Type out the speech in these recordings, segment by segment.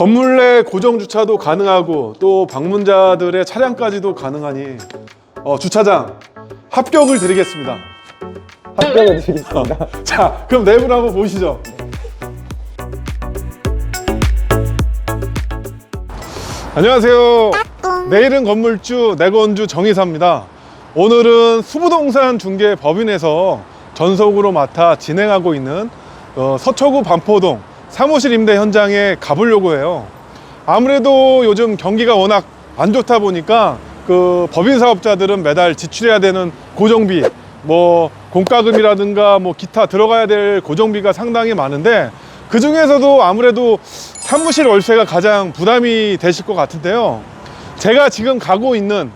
건물 내 고정 주차도 가능하고 또 방문자들의 차량까지도 가능하니 어, 주차장 합격을 드리겠습니다. 합격을 드리겠습니다. 자, 그럼 내부를 한번 보시죠. 안녕하세요. 내일은 건물주 내건주 정의사입니다. 오늘은 수부동산 중개 법인에서 전속으로 맡아 진행하고 있는 어, 서초구 반포동 사무실 임대 현장에 가보려고 해요. 아무래도 요즘 경기가 워낙 안 좋다 보니까 그 법인 사업자들은 매달 지출해야 되는 고정비, 뭐 공과금이라든가 뭐 기타 들어가야 될 고정비가 상당히 많은데 그 중에서도 아무래도 사무실 월세가 가장 부담이 되실 것 같은데요. 제가 지금 가고 있는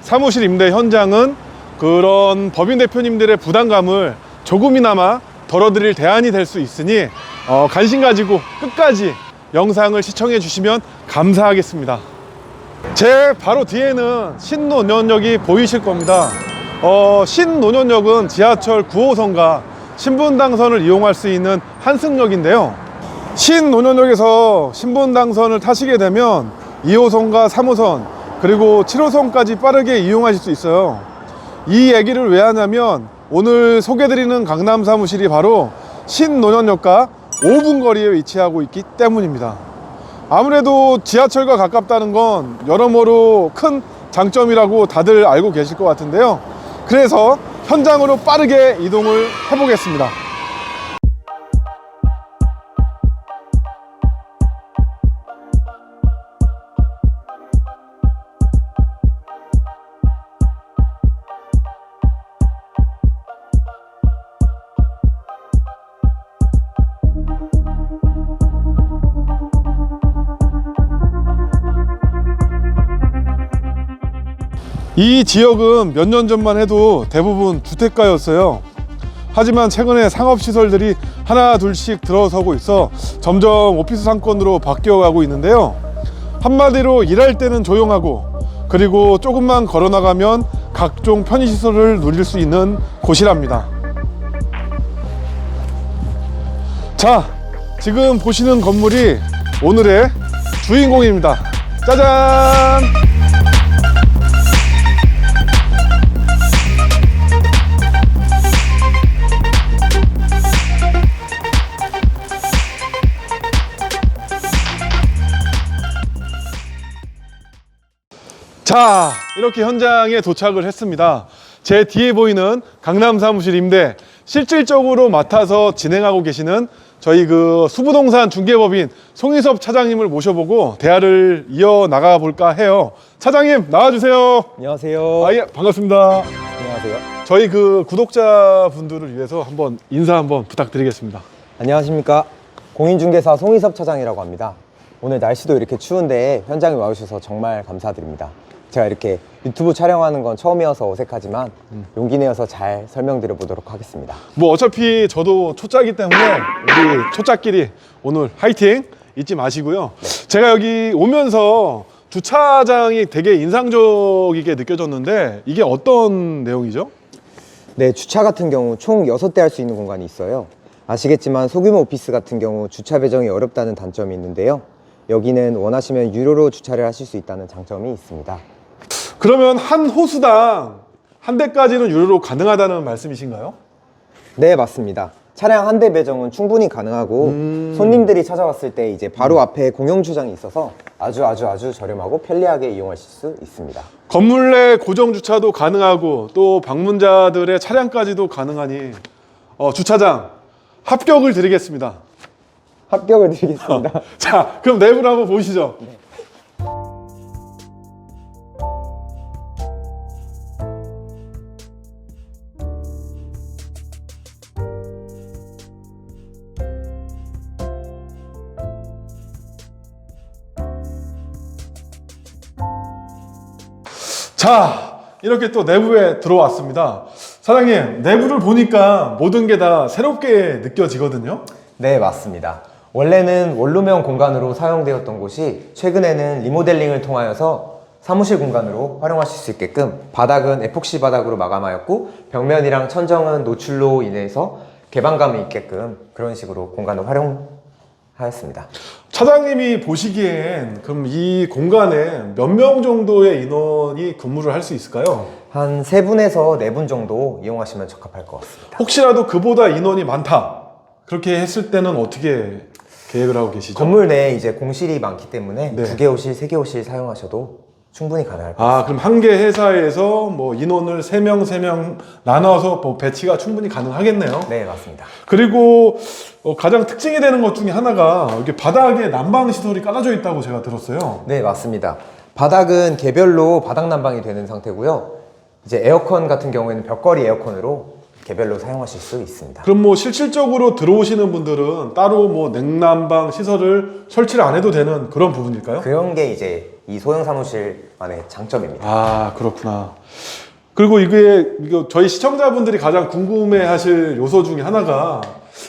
사무실 임대 현장은 그런 법인 대표님들의 부담감을 조금이나마 덜어드릴 대안이 될 수 있으니 어, 관심 가지고 끝까지 영상을 시청해 주시면 감사하겠습니다. 제 바로 뒤에는 신논현역이 보이실 겁니다. 어, 신논현역은 지하철 9호선과 신분당선을 이용할 수 있는 한승역인데요. 신논현역에서 신분당선을 타시게 되면 2호선과 3호선 그리고 7호선까지 빠르게 이용하실 수 있어요. 이 얘기를 왜 하냐면 오늘 소개드리는 강남 사무실이 바로 신논현역과 5분 거리에 위치하고 있기 때문입니다. 아무래도 지하철과 가깝다는 건 여러모로 큰 장점이라고 다들 알고 계실 것 같은데요. 그래서 현장으로 빠르게 이동을 해보겠습니다. 이 지역은 몇 년 전만 해도 대부분 주택가였어요. 하지만 최근에 상업시설들이 하나 둘씩 들어서고 있어 점점 오피스 상권으로 바뀌어가고 있는데요. 한마디로 일할 때는 조용하고 그리고 조금만 걸어 나가면 각종 편의시설을 누릴 수 있는 곳이랍니다. 자, 지금 보시는 건물이 오늘의 주인공입니다. 짜잔! 자, 이렇게 현장에 도착을 했습니다. 제 뒤에 보이는 강남 사무실 임대 실질적으로 맡아서 진행하고 계시는 저희 그 수부동산 중개법인 송희섭 차장님을 모셔보고 대화를 이어 나가 볼까 해요. 차장님 나와주세요. 안녕하세요. 아, 예, 반갑습니다. 안녕하세요. 저희 그 구독자분들을 위해서 한번 인사 한번 부탁드리겠습니다. 안녕하십니까. 공인중개사 송희섭 차장이라고 합니다. 오늘 날씨도 이렇게 추운데 현장에 와주셔서 정말 감사드립니다. 제가 이렇게 유튜브 촬영하는 건 처음이어서 어색하지만 용기 내어서 잘 설명드려 보도록 하겠습니다. 뭐 어차피 저도 초짜이기 때문에 우리 초짜끼리 오늘 화이팅 잊지 마시고요. 제가 여기 오면서 주차장이 되게 인상적이게 느껴졌는데 이게 어떤 내용이죠? 네, 주차 같은 경우 총 6대 할 수 있는 공간이 있어요. 아시겠지만 소규모 오피스 같은 경우 주차 배정이 어렵다는 단점이 있는데요. 여기는 원하시면 유료로 주차를 하실 수 있다는 장점이 있습니다. 그러면 한 호수당 한 대까지는 유료로 가능하다는 말씀이신가요? 네, 맞습니다. 차량 한 대 배정은 충분히 가능하고 손님들이 찾아왔을 때 이제 바로 앞에 공용 주장이 있어서 아주 아주 아주 저렴하고 편리하게 이용하실 수 있습니다. 건물 내 고정 주차도 가능하고 또 방문자들의 차량까지도 가능하니 어, 주차장 합격을 드리겠습니다. 합격을 드리겠습니다. 자, 그럼 내부를 한번 보시죠. 자, 이렇게 또 내부에 들어왔습니다. 사장님, 내부를 보니까 모든 게 다 새롭게 느껴지거든요. 네, 맞습니다. 원래는 원룸형 공간으로 사용되었던 곳이 최근에는 리모델링을 통하여서 사무실 공간으로 활용하실 수 있게끔 바닥은 에폭시 바닥으로 마감하였고 벽면이랑 천정은 노출로 인해서 개방감이 있게끔 그런 식으로 공간을 활용하였습니다. 차장님이 보시기엔 그럼 이 공간에 몇 명 정도의 인원이 근무를 할 수 있을까요? 한 세 분에서 네 분 정도 이용하시면 적합할 것 같습니다. 혹시라도 그보다 인원이 많다. 그렇게 했을 때는 어떻게 계획을 하고 계시죠? 건물 내에 이제 공실이 많기 때문에 네. 두개 호실, 세개 호실 사용하셔도 충분히 가능할 것 아, 그럼 한 개 회사에서 뭐 인원을 세명세 명 나눠서 뭐 배치가 충분히 가능하겠네요. 같습니다. 네, 맞습니다. 그리고 어, 가장 특징이 되는 것 중에 하나가 이렇게 바닥에 난방 시설이 깔아져 있다고 제가 들었어요. 네, 맞습니다. 바닥은 개별로 바닥 난방이 되는 상태고요. 이제 에어컨 같은 경우에는 벽걸이 에어컨으로 개별로 사용하실 수 있습니다. 그럼 뭐 실질적으로 들어오시는 분들은 따로 뭐 냉난방 시설을 설치를 안 해도 되는 그런 부분일까요? 그런 게 이제 이 소형 사무실만의 장점입니다. 아 그렇구나. 그리고 이게 이거 저희 시청자분들이 가장 궁금해하실 요소 중에 하나가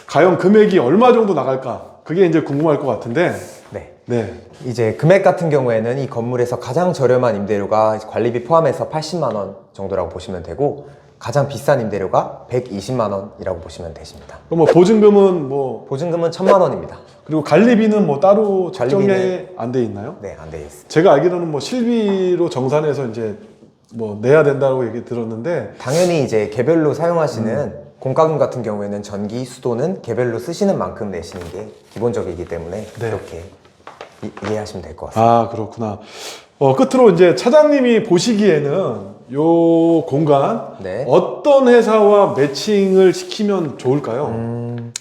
과연 금액이 얼마 정도 나갈까? 그게 이제 궁금할 것 같은데. 네. 네. 이제 금액 같은 경우에는 이 건물에서 가장 저렴한 임대료가 관리비 포함해서 80만 원 정도라고 보시면 되고 가장 비싼 임대료가 120만 원이라고 보시면 되십니다. 그럼 뭐 보증금은 뭐 보증금은 1천만 원입니다. 그리고 관리비는 뭐 따로 책정이 관리비는- 안 돼 있나요? 네, 안 되어 있습니다. 제가 알기로는 뭐 실비로 정산해서 이제 뭐 내야 된다고 얘기 들었는데 당연히 이제 개별로 사용하시는 공과금 같은 경우에는 전기, 수도는 개별로 쓰시는 만큼 내시는 게 기본적이기 때문에 네. 그렇게 이, 이해하시면 될 것 같습니다. 아 그렇구나. 어 끝으로 이제 차장님이 보시기에는 요 공간 네. 어떤 회사와 매칭을 시키면 좋을까요? 음.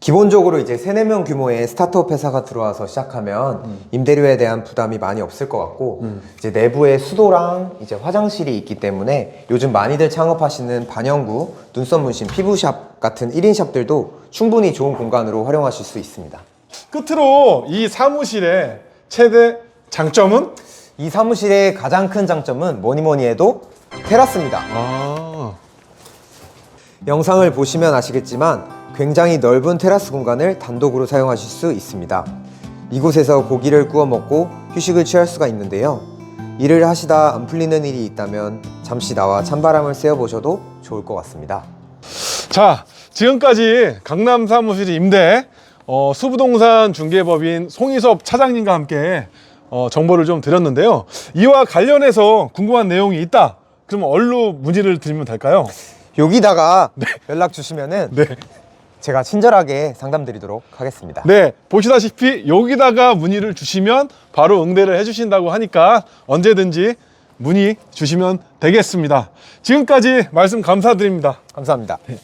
기본적으로 이제 3, 4명 규모의 스타트업 회사가 들어와서 시작하면 임대료에 대한 부담이 많이 없을 것 같고 이제 내부에 수도랑 이제 화장실이 있기 때문에 요즘 많이들 창업하시는 반영구, 눈썹 문신, 피부샵 같은 1인 샵들도 충분히 좋은 공간으로 활용하실 수 있습니다. 끝으로 이 사무실의 최대 장점은 이 사무실의 가장 큰 장점은 뭐니 뭐니 해도 테라스입니다. 아 영상을 보시면 아시겠지만 굉장히 넓은 테라스 공간을 단독으로 사용하실 수 있습니다. 이곳에서 고기를 구워 먹고 휴식을 취할 수가 있는데요. 일을 하시다 안 풀리는 일이 있다면 잠시 나와 찬바람을 쐬어 보셔도 좋을 것 같습니다. 자, 지금까지 강남 사무실 임대 어, 수부동산 중개법인 송희섭 차장님과 함께 어, 정보를 좀 드렸는데요. 이와 관련해서 궁금한 내용이 있다. 그러면 얼로 문의를 드리면 될까요? 여기다가 연락 주시면은 네. 제가 친절하게 상담드리도록 하겠습니다. 네, 보시다시피 여기다가 문의를 주시면 바로 응대를 해주신다고 하니까 언제든지 문의 주시면 되겠습니다. 지금까지 말씀 감사드립니다. 감사합니다. 네.